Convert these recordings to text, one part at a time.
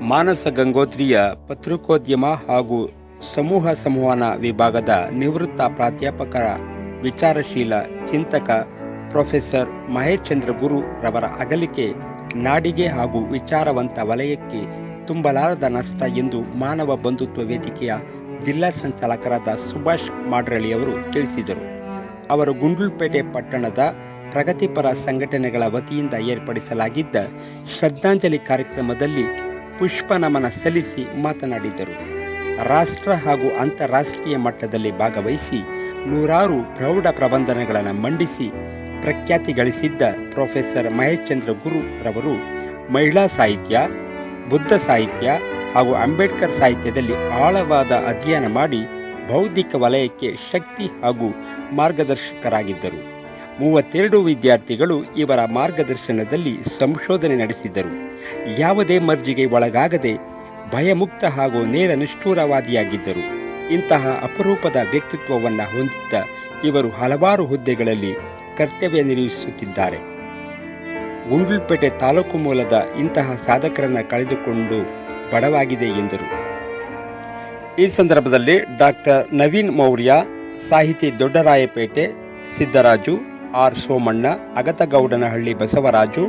ಮಾನಸ ಗಂಗೋತ್ರಿಯ ಪತ್ರಿಕೋದ್ಯಮ ಹಾಗೂ ಸಮೂಹ ಸಂವಹನ ವಿಭಾಗದ ನಿವೃತ್ತ ಪ್ರಾಧ್ಯಾಪಕರ ವಿಚಾರಶೀಲ ಚಿಂತಕ ಪ್ರೊಫೆಸರ್ ಮಹೇಶ್ ಚಂದ್ರ ಗುರು ರವರ ಅಗಲಿಕೆ ನಾಡಿಗೆ ಹಾಗೂ ವಿಚಾರವಂತ ವಲಯಕ್ಕೆ ತುಂಬಲಾರದ ನಷ್ಟ ಎಂದು ಮಾನವ ಬಂಧುತ್ವ ವೇದಿಕೆಯ ಜಿಲ್ಲಾ ಸಂಚಾಲಕರಾದ ಸುಭಾಷ್ ಮಾಡ್ರಳ್ಳಿಯವರು ತಿಳಿಸಿದರು. ಅವರು ಗುಂಡ್ಲುಪೇಟೆ ಪಟ್ಟಣದ ಪ್ರಗತಿಪರ ಸಂಘಟನೆಗಳ ವತಿಯಿಂದ ಏರ್ಪಡಿಸಲಾಗಿದ್ದ ಶ್ರದ್ಧಾಂಜಲಿ ಕಾರ್ಯಕ್ರಮದಲ್ಲಿ ಪುಷ್ಪ ನಮನ ಸಲ್ಲಿಸಿ ಮಾತನಾಡಿದರು. ರಾಷ್ಟ್ರ ಹಾಗೂ ಅಂತಾರಾಷ್ಟ್ರೀಯ ಮಟ್ಟದಲ್ಲಿ ಭಾಗವಹಿಸಿ ನೂರಾರು ಪ್ರೌಢ ಪ್ರಬಂಧನಗಳನ್ನು ಮಂಡಿಸಿ ಪ್ರಖ್ಯಾತಿ ಗಳಿಸಿದ್ದ ಪ್ರೊಫೆಸರ್ ಮಹೇಶ್ ಚಂದ್ರ ಗುರು ರವರು ಮಹಿಳಾ ಸಾಹಿತ್ಯ, ಬುದ್ಧ ಸಾಹಿತ್ಯ ಹಾಗೂ ಅಂಬೇಡ್ಕರ್ ಸಾಹಿತ್ಯದಲ್ಲಿ ಆಳವಾದ ಅಧ್ಯಯನ ಮಾಡಿ ಬೌದ್ಧಿಕ ವಲಯಕ್ಕೆ ಶಕ್ತಿ ಹಾಗೂ ಮಾರ್ಗದರ್ಶಕರಾಗಿದ್ದರು. ಮೂವತ್ತೆರಡು ವಿದ್ಯಾರ್ಥಿಗಳು ಇವರ ಮಾರ್ಗದರ್ಶನದಲ್ಲಿ ಸಂಶೋಧನೆ ನಡೆಸಿದರು. ಯಾವುದೇ ಮರ್ಜಿಗೆ ಒಳಗಾಗದೆ ಭಯಮುಕ್ತ ಹಾಗೂ ನೇರ ನಿಷ್ಠೂರವಾದಿಯಾಗಿದ್ದರು. ಇಂತಹ ಅಪರೂಪದ ವ್ಯಕ್ತಿತ್ವವನ್ನು ಹೊಂದಿದ್ದ ಇವರು ಹಲವಾರು ಹುದ್ದೆಗಳಲ್ಲಿ ಕರ್ತವ್ಯ ನಿರ್ವಹಿಸುತ್ತಿದ್ದಾರೆ. ಗುಂಡ್ಲುಪೇಟೆ ತಾಲೂಕು ಮೂಲದ ಇಂತಹ ಸಾಧಕರನ್ನು ಕಳೆದುಕೊಂಡು ಬಡವಾಗಿದೆ ಎಂದರು. ಈ ಸಂದರ್ಭದಲ್ಲಿ ಡಾಕ್ಟರ್ ನವೀನ್ ಮೌರ್ಯ, ಸಾಹಿತಿ ದೊಡ್ಡರಾಯಪೇಟೆ, ಸಿದ್ದರಾಜು ಆರ್ ಸೋಮಣ್ಣ, ಅಗತಗೌಡನಹಳ್ಳಿ ಬಸವರಾಜು,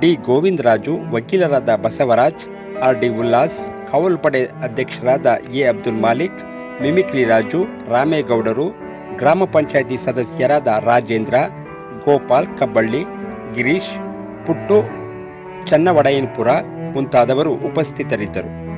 ಡಿ ಗೋವಿಂದರಾಜು, ವಕೀಲರಾದ ಬಸವರಾಜ್, ಆರ್ ಡಿ ಉಲ್ಲಾಸ್, ಕಾವಲ್ಪಡೆ ಅಧ್ಯಕ್ಷರಾದ ಎ ಅಬ್ದುಲ್ ಮಾಲಿಕ್, ಮಿಮಿಕ್ರಿ ರಾಜು, ರಾಮೇಗೌಡರು, ಗ್ರಾಮ ಪಂಚಾಯಿತಿ ಸದಸ್ಯರಾದ ರಾಜೇಂದ್ರ, ಗೋಪಾಲ್ ಕಬ್ಬಳ್ಳಿ, ಗಿರೀಶ್, ಪುಟ್ಟು, ಚನ್ನವಡಯನ್ಪುರ ಮುಂತಾದವರು ಉಪಸ್ಥಿತರಿದ್ದರು.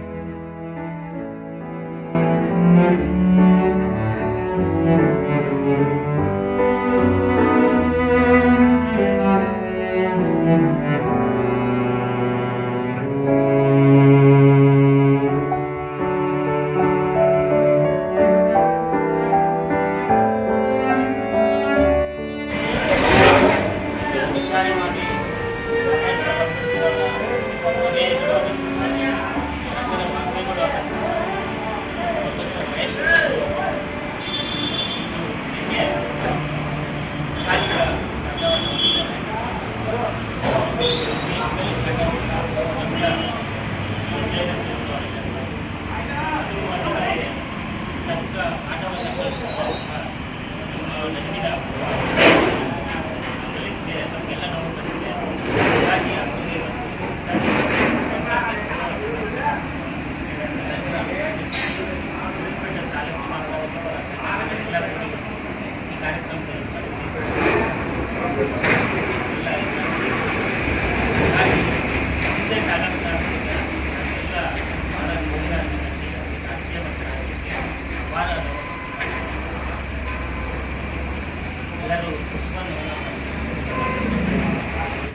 I don't.